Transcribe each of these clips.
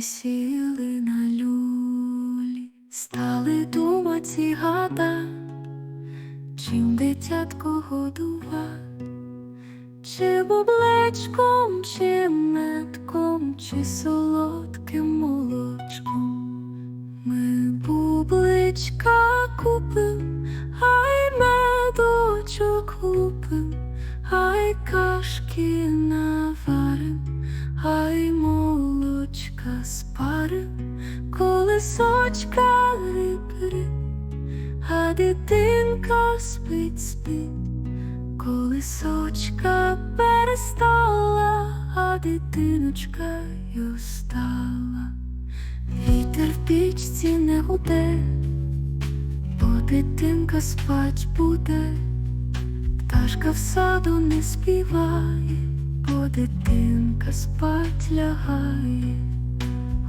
сіли на люлі, стали думать гада, чим дитятко годувати, чи бублечком, чи метком, чи солодким бубличка купим, ай медочок лупим, ай кашки наварим, ай молочка спарим, колесочка рибри, а дитинка спить, спить, колесочка перестала, а дитиночка й остала. Вітер в пічці не гуде, дитинка спать буде, пташка в саду не співає, бо дитинка спать лягає,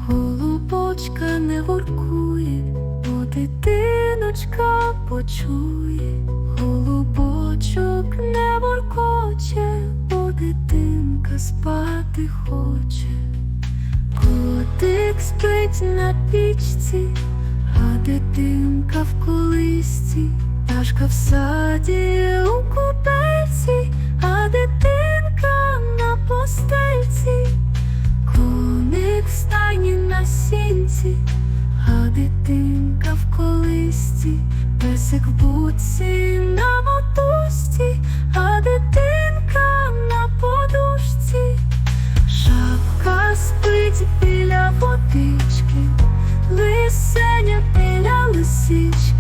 голубочка не воркує, бо дитиночка почує, голубочок не воркоче, бо дитинка спати хоче. Котик спить на пічці, а дитинка в колисці, пташка в саді у купельці, а дитинка на постельці, коник в стайні на сінці, а дитинка в колисці, песик в будці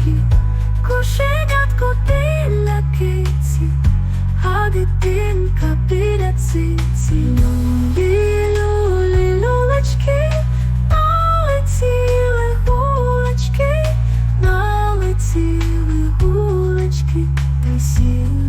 лисички, кошенятко біля киці, а дитинка біля циці. Білю люлі, люлечки, налетіли гулечки, налетіли гулечки, та сіли